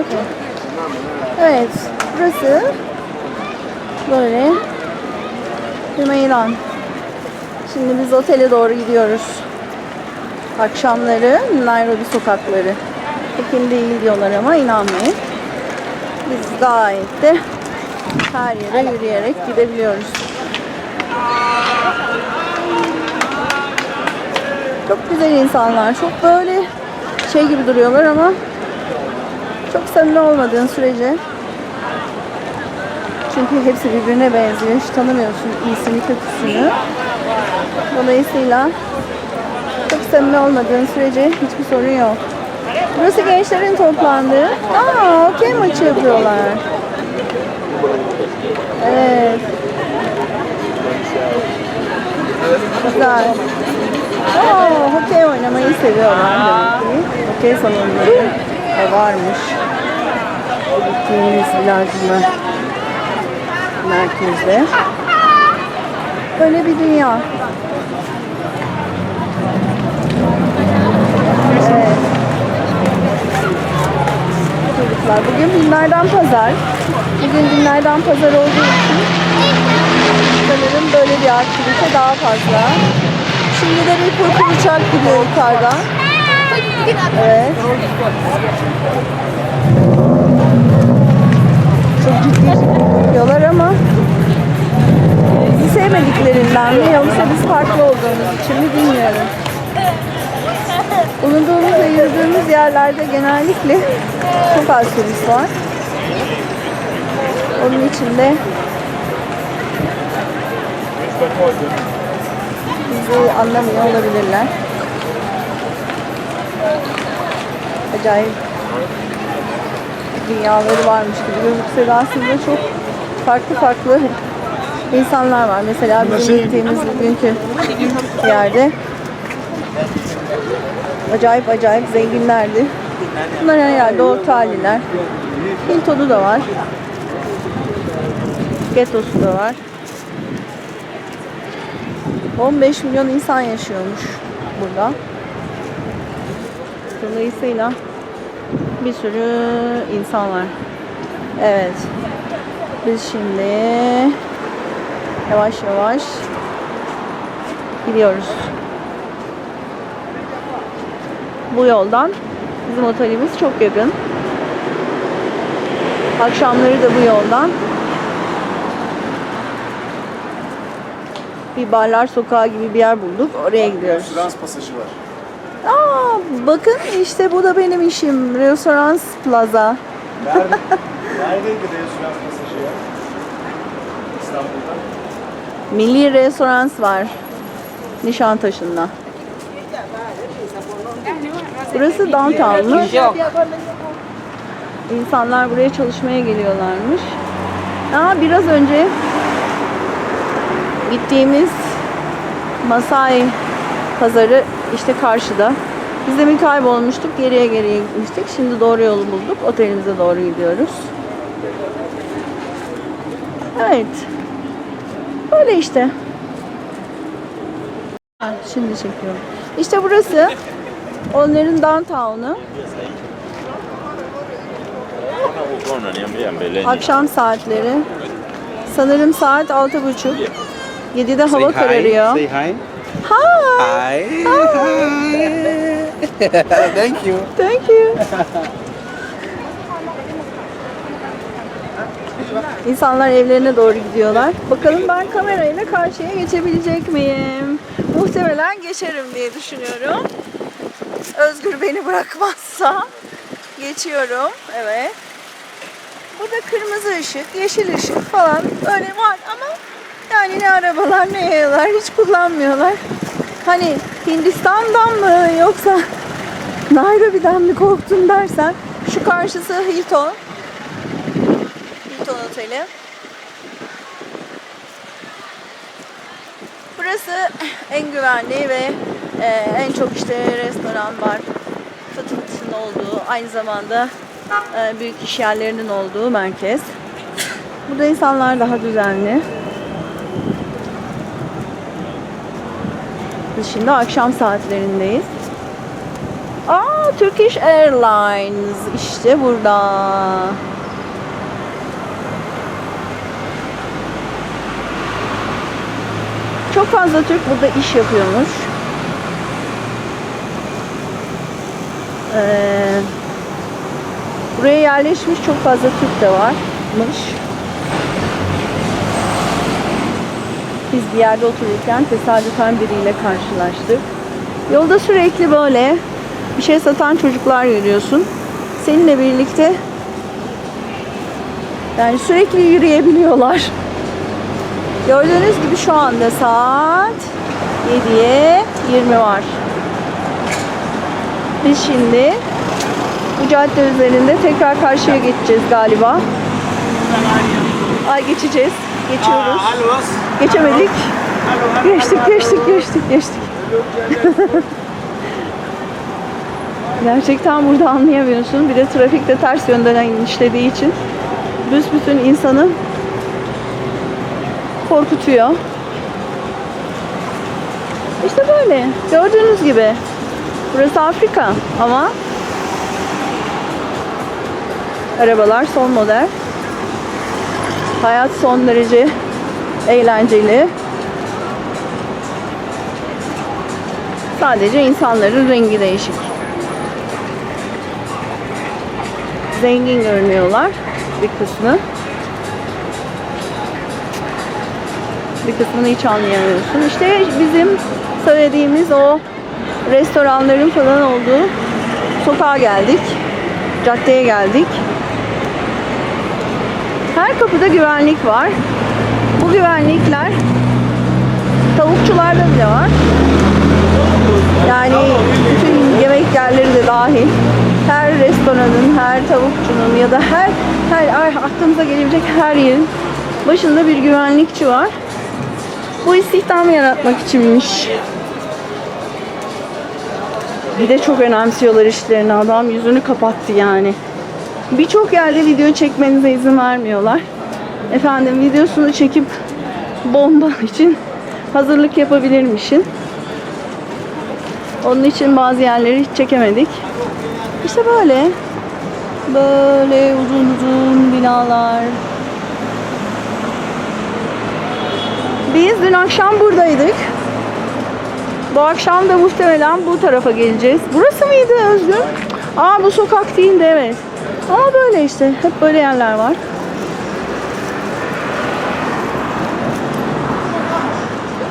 Okey. Evet. Burası böyle bir meydan. Şimdi biz otele doğru gidiyoruz. Akşamları Nairobi sokakları. Pekin değil diyorlar ama inanmayın. Biz gayet de her yere yürüyerek gidebiliyoruz. Çok güzel insanlar. Çok böyle şey gibi duruyorlar ama çok samimi olmadığın sürece çünkü hepsi birbirine benziyor. Hiç tanımıyorsun iyisini kötüsünü. Dolayısıyla çok samimi olmadığın sürece hiçbir sorun yok. Burası gençlerin toplandığı. Aa, okey maçı yapıyorlar. Evet. Güzel. Aa, hokey oynamayı seviyorlar demek ki. Da varmış. Gittiğimiz plajında merkezde. Böyle bir dünya. Evet. Çocuklar bugün günlerden pazar. Bugün günlerden pazar olduğu için sanırım böyle bir aktivite daha fazla. Şimdi de bir purpur uçak gidiyor yukarıdan. Evet. Çok ciddi yapıyorlar ama sevmediklerinden mi yoksa biz farklı olduğumuz için mi bilmiyorum. Bulunduğumuz ve yürüdüğümüz yerlerde genellikle çok az turist var. Onun için de bizi anlamıyor olabilirler. Acayip dünyaları varmış gibi gözükse de aslında çok farklı farklı insanlar var. Mesela bizim gittiğimiz bugünkü yerde acayip acayip zenginlerdi. Bunlar herhalde orta halliler. Hilton'u da var. Ghetto'su da var. 15 milyon insan yaşıyormuş burada. Dolayısıyla bir sürü insan var. Evet. Biz şimdi yavaş yavaş gidiyoruz. Bu yoldan bizim otelimiz çok yakın. Akşamları da bu yoldan bir barlar sokağı gibi bir yer bulduk. Oraya gidiyoruz. Frans pasajı var. Bakın işte bu da benim işim. Restoran Plaza. Nerede? Neredeydi restoran pasajı ya? İstanbul'da. Milli Restoran var. Nişantaşı'nda. Burası downtown'muş. İnsanlar buraya çalışmaya geliyorlarmış. Aa, biraz önce gittiğimiz Masai pazarı işte karşıda. Biz de bir kaybolmuştuk. Geriye geriye gitmiştik. Şimdi doğru yolu bulduk. Otelimize doğru gidiyoruz. Evet. Böyle işte. Ha, şimdi çekiyorum. İşte burası onların downtown'u. Akşam saatleri. Sanırım saat altı buçuk. 7'de hava kararıyor. Say hi. Hi. Hi. Thank you. Thank you. İnsanlar evlerine doğru gidiyorlar. Bakalım ben kamerayla karşıya geçebilecek miyim? Muhtemelen geçerim diye düşünüyorum. Özgür beni bırakmazsa geçiyorum. Evet. Burada kırmızı ışık, yeşil ışık falan öyle var ama yani ne arabalar ne yayalar hiç kullanmıyorlar. Hani Hindistan'dan mı yoksa Nairobi'den mi korktun dersen şu karşısı Hilton. Hilton Oteli. Burası en güvenli ve e, en çok işte restoran var. Fıtı fıtının olduğu, aynı zamanda e, büyük iş yerlerinin olduğu merkez. Burada insanlar daha düzenli. Şimdi akşam saatlerindeyiz. Aa Turkish Airlines işte burada. Çok fazla Türk burada iş yapıyormuş. Ee, buraya yerleşmiş çok fazla Türk de varmış. Biz bir yerde otururken tesadüfen biriyle karşılaştık. Yolda sürekli böyle bir şey satan çocuklar görüyorsun. Seninle birlikte yani sürekli yürüyebiliyorlar. Gördüğünüz gibi şu anda saat 7'ye 20 var. Biz şimdi bu cadde üzerinde tekrar karşıya geçeceğiz galiba. Ay geçeceğiz. Geçiyoruz. Geçemedik. Geçtik, geçtik, geçtik, geçtik. Gerçekten burada anlayamıyorsun. Bir de trafikte ters yönden işlediği için büsbütün insanı korkutuyor. İşte böyle. Gördüğünüz gibi. Burası Afrika ama arabalar son model. Hayat son derece eğlenceli. Sadece insanların rengi değişik. Zengin görünüyorlar bir kısmı. Bir kısmını hiç anlayamıyorsun. İşte bizim söylediğimiz o restoranların falan olduğu sokağa geldik. Caddeye geldik. Her kapıda güvenlik var. Güvenlikler tavukçularda bile var. Yani bütün yemek yerleri de dahil. Her restoranın, her tavukçunun ya da her her aklımıza gelebilecek her yerin başında bir güvenlikçi var. Bu istihdamı yaratmak içinmiş. Bir de çok önemsiyorlar işlerini. Adam yüzünü kapattı yani. Birçok yerde video çekmenize izin vermiyorlar. Efendim videosunu çekip bomba için hazırlık yapabilirmişsin. Onun için bazı yerleri hiç çekemedik. İşte böyle. Böyle uzun uzun binalar. Biz dün akşam buradaydık. Bu akşam da muhtemelen bu tarafa geleceğiz. Burası mıydı Özgür? Aa bu sokak değildi evet. Ama böyle işte. Hep böyle yerler var.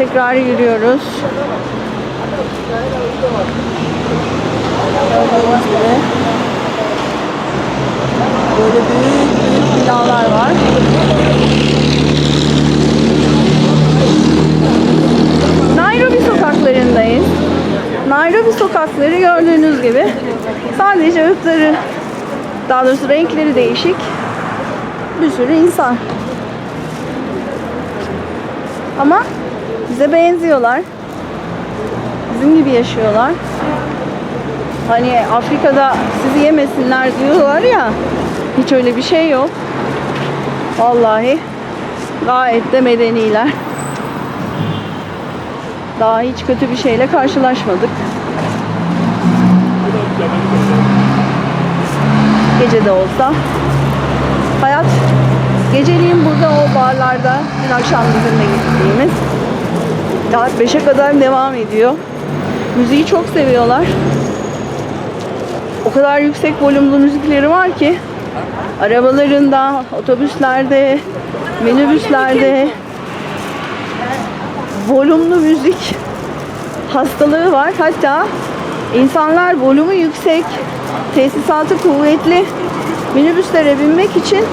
Tekrar yürüyoruz. Gördüğünüz böyle büyük binalar var. Nairobi sokaklarındayız. Nairobi sokakları gördüğünüz gibi sadece ırkları, daha doğrusu renkleri değişik bir sürü insan. Ama bize benziyorlar. Bizim gibi yaşıyorlar. Hani Afrika'da sizi yemesinler diyorlar ya. Hiç öyle bir şey yok. Vallahi gayet de medeniler. Daha hiç kötü bir şeyle karşılaşmadık. Gece de olsa. Hayat geceliğin burada o barlarda dün akşam bizimle gittiğimiz saat 5'e kadar devam ediyor. Müziği çok seviyorlar. O kadar yüksek volümlü müzikleri var ki arabalarında, otobüslerde, minibüslerde volümlü müzik hastalığı var. Hatta insanlar volümü yüksek, tesisatı kuvvetli minibüslere binmek için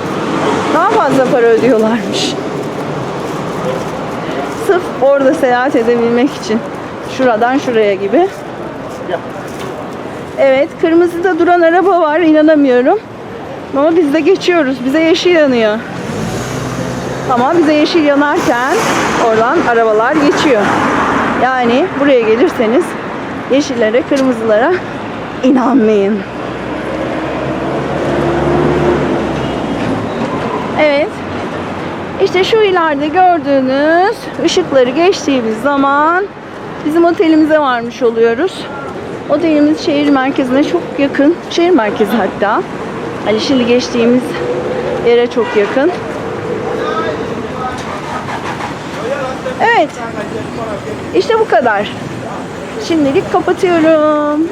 daha fazla para ödüyorlarmış. Sırf orada seyahat edebilmek için. Şuradan şuraya gibi. Evet, kırmızıda duran araba var. inanamıyorum. Ama biz de geçiyoruz. Bize yeşil yanıyor. Ama bize yeşil yanarken oradan arabalar geçiyor. Yani buraya gelirseniz yeşillere, kırmızılara inanmayın. Evet. İşte şu ileride gördüğünüz ışıkları geçtiğimiz zaman bizim otelimize varmış oluyoruz. Otelimiz şehir merkezine çok yakın. Şehir merkezi hatta. Hani şimdi geçtiğimiz yere çok yakın. Evet. İşte bu kadar. Şimdilik kapatıyorum.